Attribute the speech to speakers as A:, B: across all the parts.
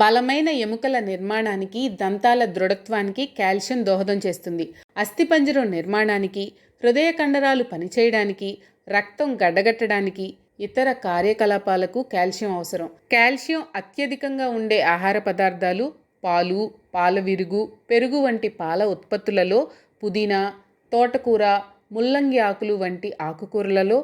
A: బలమైన ఎముకల నిర్మాణానికి దంతాల దృఢత్వానికి కాల్షియం దోహదం చేస్తుంది. అస్థిపంజరం నిర్మాణానికి హృదయ కండరాలు పనిచేయడానికి రక్తం గడ్డగట్టడానికి ఇతర కార్యకలాపాలకు కాల్షియం అవసరం. కాల్షియం అత్యధికంగా ఉండే ఆహార పదార్థాలు పాలు పాల విరుగు పెరుగు వంటి పాల ఉత్పత్తులలో పుదీనా తోటకూర ముల్లంగి ఆకులు వంటి ఆకుకూరలలో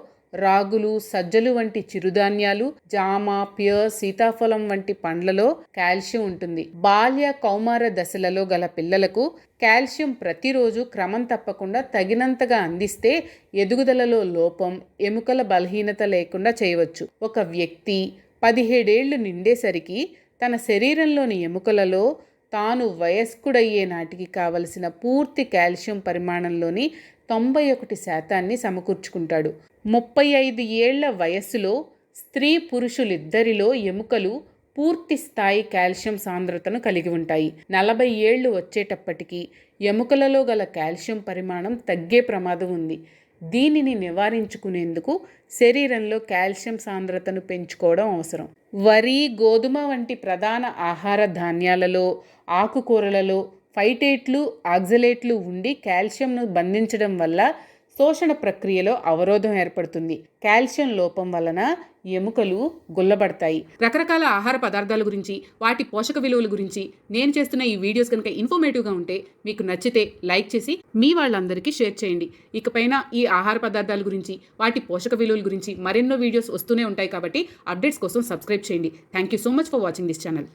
A: రాగులు సజ్జలు వంటి చిరుధాన్యాలు జామ పియర్ సీతాఫలం వంటి పండ్లలో కాల్షియం ఉంటుంది. బాల్య కౌమార దశలలో గల పిల్లలకు కాల్షియం ప్రతిరోజు క్రమం తప్పకుండా తగినంతగా అందిస్తే ఎదుగుదలలో లోపం ఎముకల బలహీనత లేకుండా చేయవచ్చు. ఒక వ్యక్తి పదిహేడేళ్ళు నిండేసరికి తన శరీరంలోని ఎముకలలో తాను వయస్కుడయ్యే నాటికి కావలసిన పూర్తి కాల్షియం పరిమాణంలోని తొంభై ఒకటి శాతాన్ని సమకూర్చుకుంటాడు. ముప్పై ఐదు ఏళ్ళ వయస్సులో స్త్రీ పురుషులిద్దరిలో ఎముకలు పూర్తి స్థాయి కాల్షియం సాంద్రతను కలిగి ఉంటాయి. నలభై ఏళ్ళు వచ్చేటప్పటికి ఎముకలలో గల కాల్షియం పరిమాణం తగ్గే ప్రమాదం ఉంది. దీనిని నివారించుకునేందుకు శరీరంలో కాల్షియం సాంద్రతను పెంచుకోవడం అవసరం. వరి గోధుమ వంటి ప్రధాన ఆహార ధాన్యాలలో ఆకుకూరలలో ఫైటేట్లు ఆక్జలేట్లు ఉండి కాల్షియంను బంధించడం వల్ల శోషణ ప్రక్రియలో అవరోధం ఏర్పడుతుంది. కాల్షియం లోపం వలన ఎముకలు గుల్లబడతాయి. రకరకాల ఆహార పదార్థాల గురించి వాటి పోషక విలువల గురించి నేను చేస్తున్న ఈ వీడియోస్ కనుక ఇన్ఫర్మేటివ్గా ఉంటే మీకు నచ్చితే లైక్ చేసి మీ వాళ్ళందరికీ షేర్ చేయండి. ఇకపైన ఈ ఆహార పదార్థాల గురించి వాటి పోషక విలువల గురించి మరెన్నో వీడియోస్ వస్తూనే ఉంటాయి కాబట్టి అప్డేట్స్ కోసం సబ్స్క్రైబ్ చేయండి. Thank you so much for watching this channel.